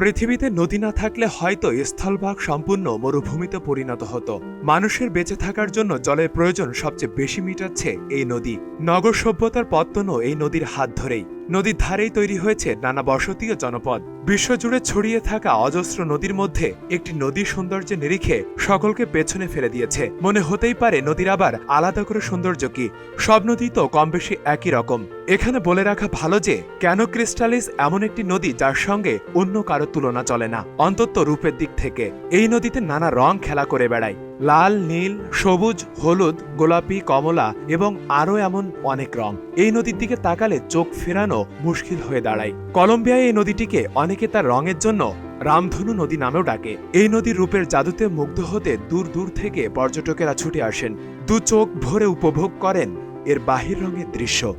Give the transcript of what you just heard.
পৃথিবীতে নদী না থাকলে হয়তো স্থলভাগ সম্পূর্ণ মরুভূমিতে পরিণত হতো। মানুষের বেঁচে থাকার জন্য জলের প্রয়োজন সবচেয়ে বেশি মিটাচ্ছে এই নদী। নগর সভ্যতার পত্তনও এই নদীর হাত ধরেই। নদীর ধারেই তৈরি হয়েছে নানা বসতি ও জনপদ। বিশ্বজুড়ে ছড়িয়ে থাকা অজস্র নদীর মধ্যে একটি নদী সৌন্দর্যের নিরিখে সকলকে পেছনে ফেলে দিয়েছে। মনে হতেই পারে নদীর আবার আলাদা করে সৌন্দর্য কি? সব নদী তো কম বেশি একই রকম। এখানে বলে রাখা ভালো যে, কেন ক্রিস্টালিস এমন একটি নদী যার সঙ্গে অন্য কারও তুলনা চলে না? অন্তত রূপের দিক থেকে। এই নদীতে নানা রং খেলা করে বেড়ায়। লাল, নীল, সবুজ, হলুদ, গোলাপি, কমলা এবং আরও এমন অনেক রং। এই নদীর দিকে তাকালে চোখ ফেরানো মুশকিল হয়ে দাঁড়ায়। কলম্বিয়ায় এই নদীটিকে অনেকে তার রঙের জন্য রামধনু নদী নামেও ডাকে। এই নদীর রূপের জাদুতে মুগ্ধ হতে দূর দূর থেকে পর্যটকেরা ছুটে আসেন। দু চোখ ভরে উপভোগ করেন এর বাহির রঙের দৃশ্য।